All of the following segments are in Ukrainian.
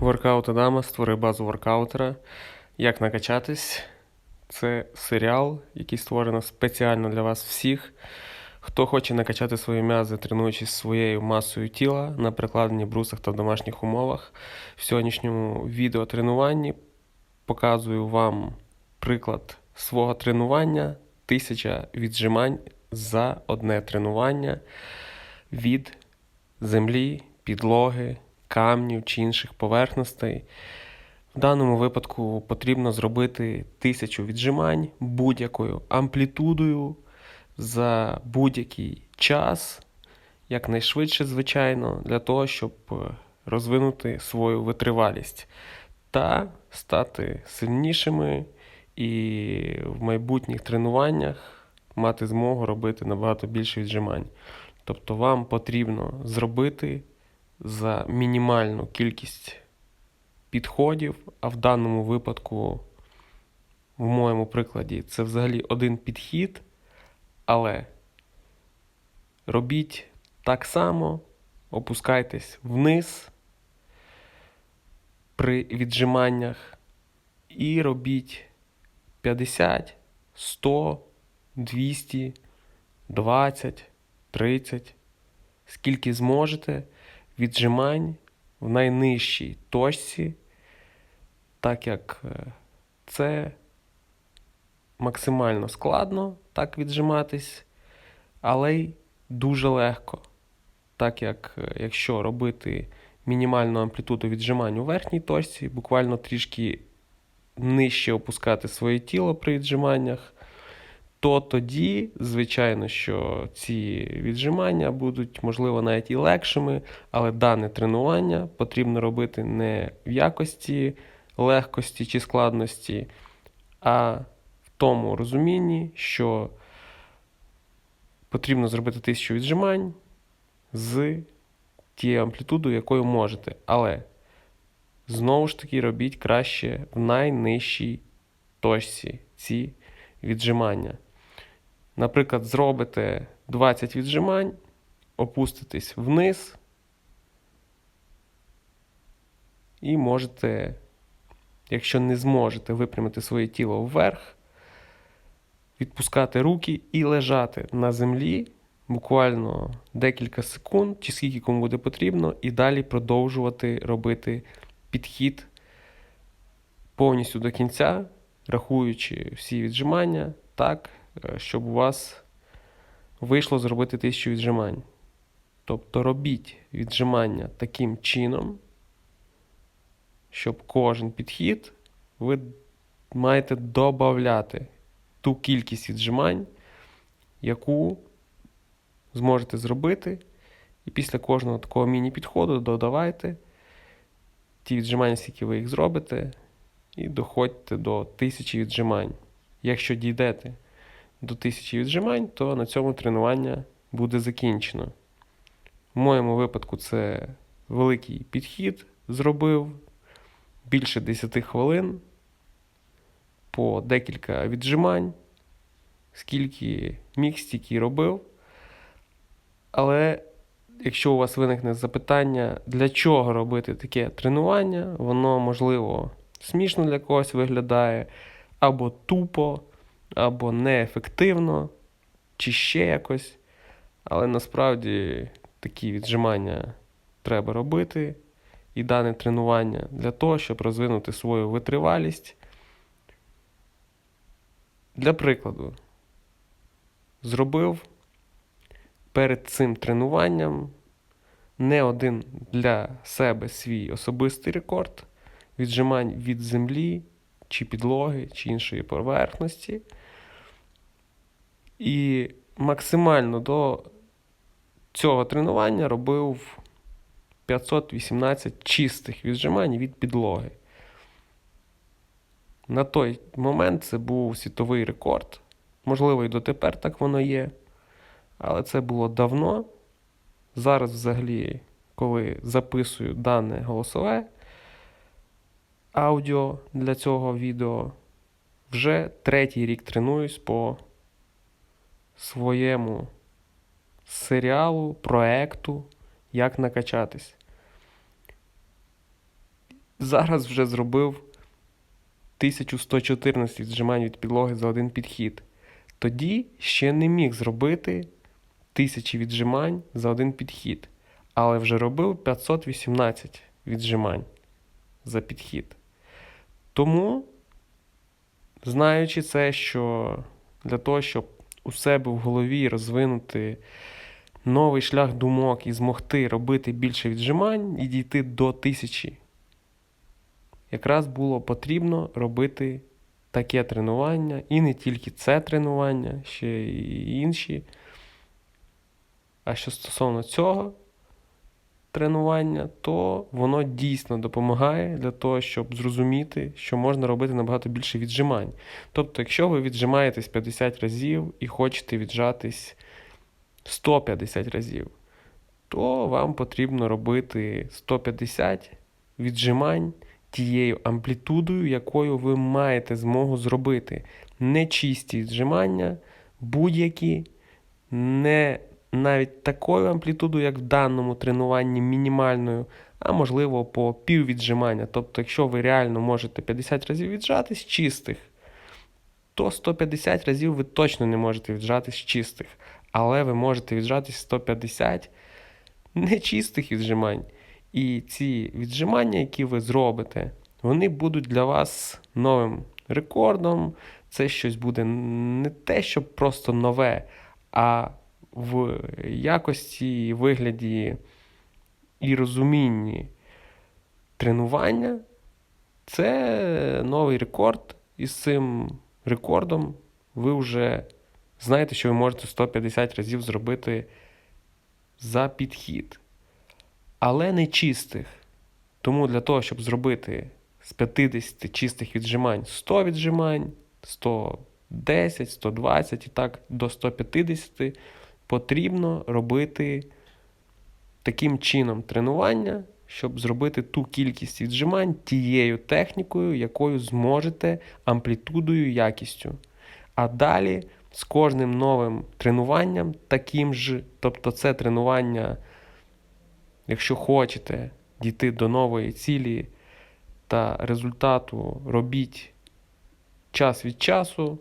Воркаут Адама, створи базу воркаутера. Як накачатись? Це серіал, який створено спеціально для вас всіх. Хто хоче накачати свої м'язи, тренуючись своєю масою тіла на прикладенні брусах та в домашніх умовах. В сьогоднішньому відеотренуванні показую вам приклад свого тренування. Тисяча віджимань за одне тренування від землі, підлоги, камнів чи інших поверхностей. В даному випадку потрібно зробити тисячу віджимань будь-якою амплітудою за будь-який час, якнайшвидше, звичайно, для того, щоб е, розвинути свою витривалість та стати сильнішими і в майбутніх тренуваннях мати змогу робити набагато більше віджимань. Тобто вам потрібно зробити за мінімальну кількість підходів, а в даному випадку, в моєму прикладі, це взагалі один підхід, але робіть так само, опускайтесь вниз при віджиманнях і робіть 50, 100, 200, 20, 30, скільки зможете віджимань в найнижчій точці, так як е, це максимально складно так віджиматись, але й дуже легко. Так як е, якщо робити мінімальну амплітуду віджимань у верхній точці, буквально трішки нижче опускати своє тіло при віджиманнях, то тоді, звичайно, що ці віджимання будуть, можливо, навіть і легшими, але дане тренування потрібно робити не в якості легкості чи складності, а в тому розумінні, що потрібно зробити тисячу віджимань з тією амплітудою, якою можете. Але знову ж таки робіть краще в найнижчій точці ці віджимання. Наприклад, зробите 20 віджимань, опуститесь вниз і можете, якщо не зможете випрямити своє тіло вверх, відпускати руки і лежати на землі буквально декілька секунд, чи скільки кому буде потрібно, і далі продовжувати робити підхід повністю до кінця, рахуючи всі віджимання так, щоб у вас вийшло зробити тисячу віджимань. Тобто робіть віджимання таким чином, щоб кожен підхід ви маєте додати ту кількість віджимань, яку зможете зробити. І після кожного такого міні-підходу додавайте ті віджимання, скільки ви їх зробите, і доходьте до тисячі віджимань. Якщо дійдете до тисячі віджимань, то на цьому тренування буде закінчено. В моєму випадку це великий підхід зробив більше 10 хвилин по декілька віджимань, скільки міг, стільки робив. Але якщо у вас виникне запитання, для чого робити таке тренування, воно, можливо, смішно для когось виглядає, або тупо, або неефективно, чи ще якось. Але насправді такі віджимання треба робити. І дане тренування для того, щоб розвинути свою витривалість. Для прикладу, зробив перед цим тренуванням не один для себе свій особистий рекорд віджимань від землі, чи підлоги, чи іншої поверхності. І максимально до цього тренування робив 518 чистих віджимань від підлоги. На той момент це був світовий рекорд. Можливо, і дотепер так воно є. Але це було давно. Зараз, взагалі, коли записую дане голосове аудіо для цього відео, вже третій рік тренуюсь по своєму серіалу, проекту, як накачатись. зараз вже зробив 1114 віджимань від підлоги за один підхід. Тоді ще не міг зробити тисячі віджимань за один підхід, але вже робив 518 віджимань за підхід. Тому, знаючи це, що для того, щоб у себе в голові розвинути новий шлях думок і змогти робити більше віджимань і дійти до тисячі, якраз було потрібно робити таке тренування, і не тільки це тренування, ще й інші. А що стосовно цього тренування, то воно дійсно допомагає для того, щоб зрозуміти, що можна робити набагато більше віджимань. Тобто, якщо ви віджимаєтесь 50 разів і хочете віджатись 150 разів, то вам потрібно робити 150 віджимань тією амплітудою, якою ви маєте змогу зробити. Не чисті віджимання, будь-які, не навіть такою амплітудою, як в даному тренуванні, мінімальною, а можливо по пів віджимання. Тобто, якщо ви реально можете 50 разів віджатись чистих, то 150 разів ви точно не можете віджатись чистих. Але ви можете віджатись 150 нечистих віджимань. І ці віджимання, які ви зробите, вони будуть для вас новим рекордом. Це щось буде не те, що просто нове, а в якості, вигляді і розумінні тренування. Це новий рекорд. І з цим рекордом ви вже знаєте, що ви можете 150 разів зробити за підхід але не чистих. Тому для того, щоб зробити з 50 чистих віджимань 100 віджимань, 110, 120 і так до 150, потрібно робити таким чином тренування, щоб зробити ту кількість віджимань тією технікою, якою зможете амплітудою якістю. А далі з кожним новим тренуванням, таким ж, тобто це тренування. Якщо хочете дійти до нової цілі та результату, робіть час від часу,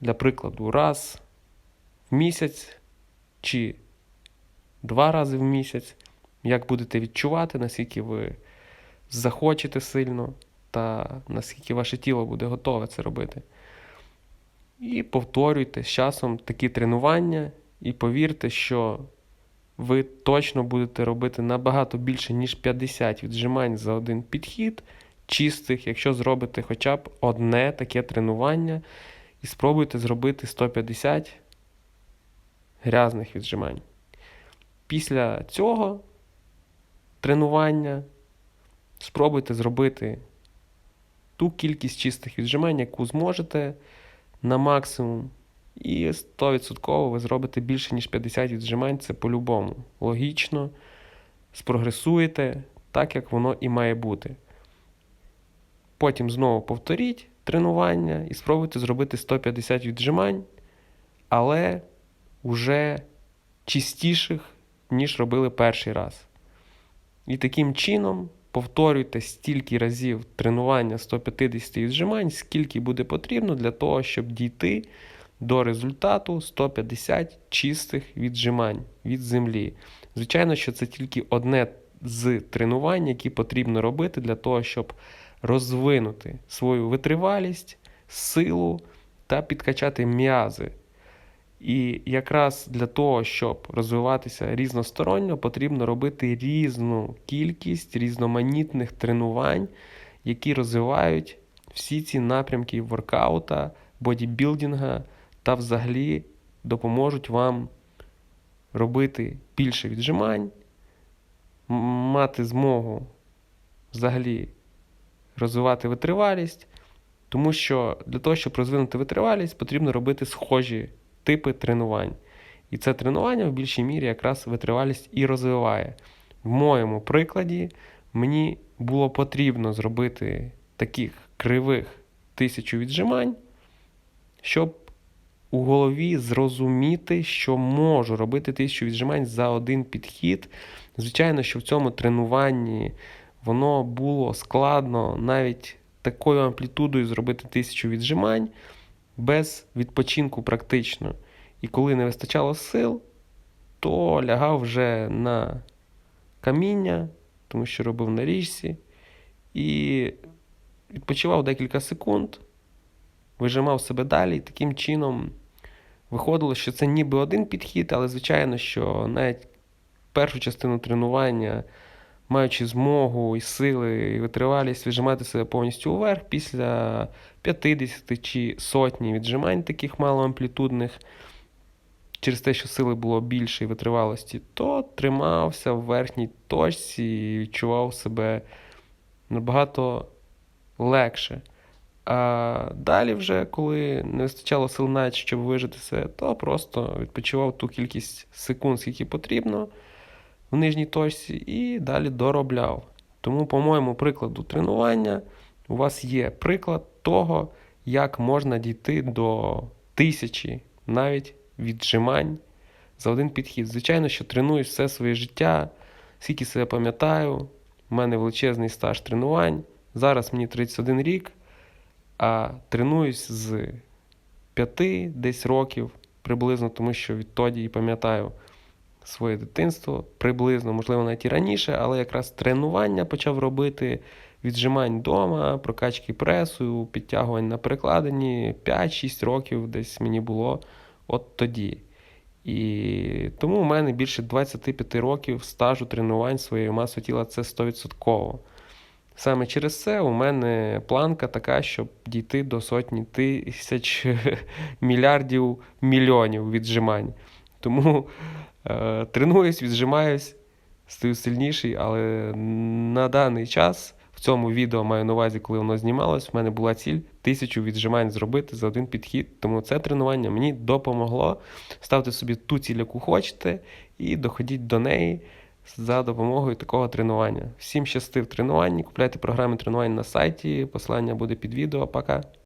для прикладу, раз місяць чи два рази в місяць, як будете відчувати, наскільки ви захочете сильно, та наскільки ваше тіло буде готове це робити. І повторюйте з часом такі тренування, і повірте, що ви точно будете робити набагато більше, ніж 50 віджимань за один підхід, чистих, якщо зробите хоча б одне таке тренування. І спробуйте зробити 150 грязних віджимань. Після цього тренування спробуйте зробити ту кількість чистих віджимань, яку зможете на максимум. І 100% ви зробите більше, ніж 50 віджимань, це по-любому. Логічно, спрогресуєте так, як воно і має бути. Потім знову повторіть тренування і спробуйте зробити 150 віджимань, але вже чистіших, ніж робили перший раз. І таким чином повторюйте стільки разів тренування 150 віджимань, скільки буде потрібно для того, щоб дійти до результату 150 чистих віджимань від землі. Звичайно, що це тільки одне з тренувань, які потрібно робити для того, щоб розвинути свою витривалість, силу та підкачати м'язи. І якраз для того, щоб розвиватися різносторонньо, потрібно робити різну кількість різноманітних тренувань, які розвивають всі ці напрямки воркаута, бодібілдинга та взагалі допоможуть вам робити більше віджимань, мати змогу взагалі розвивати витривалість, тому що для того, щоб розвинути витривалість, потрібно робити схожі типи тренувань. І це тренування в більшій мірі якраз витривалість і розвиває. В моєму прикладі мені було потрібно зробити таких кривих тисячу віджимань, щоб у голові зрозуміти, що можу робити тисячу віджимань за один підхід. Звичайно, що в цьому тренуванні воно було складно навіть такою амплітудою зробити тисячу віджимань без відпочинку практично. І коли не вистачало сил, то лягав вже на каміння, тому що робив на річці, і відпочивав декілька секунд, вижимав себе далі, і таким чином виходило, що це ніби один підхід, але звичайно, що навіть першу частину тренування, маючи змогу і сили, і витривалість віджимати себе повністю вверх після 50 чи сотні віджимань таких малоамплітудних, через те, що сили було більше і витривалості, то тримався в верхній точці і відчував себе набагато легше. А далі, вже, коли не вистачало сил навіть, щоб вижити це, то просто відпочивав ту кількість секунд, скільки потрібно в нижній точці, і далі доробляв. Тому, по моєму прикладу тренування, у вас є приклад того, як можна дійти до тисячі навіть віджимань за один підхід. Звичайно, що тренуюсь все своє життя, скільки себе пам'ятаю, у мене величезний стаж тренувань. Зараз мені 31 рік, а тренуюсь з 5 десь років приблизно, тому що відтоді і пам'ятаю своє дитинство приблизно, можливо, навіть і раніше, але якраз тренування почав робити віджимань вдома, прокачки пресу, підтягувань на перекладині 5-6 років десь мені було от тоді. І тому у мене більше 25 років стажу тренувань своєю масою тіла це 100%. Саме через це у мене планка така, щоб дійти до сотні тисяч мільярдів мільйонів віджимань. Тому е, тренуюсь, віджимаюсь, стаю сильніший, але на даний час в цьому відео маю на увазі, коли воно знімалось, в мене була ціль тисячу віджимань зробити за один підхід. Тому це тренування мені допомогло. Ставте собі ту ціль, яку хочете, і доходіть до неї за допомогою такого тренування. Всім щасти в тренуванні, купляйте програми тренувань на сайті, посилання буде під відео. Пока.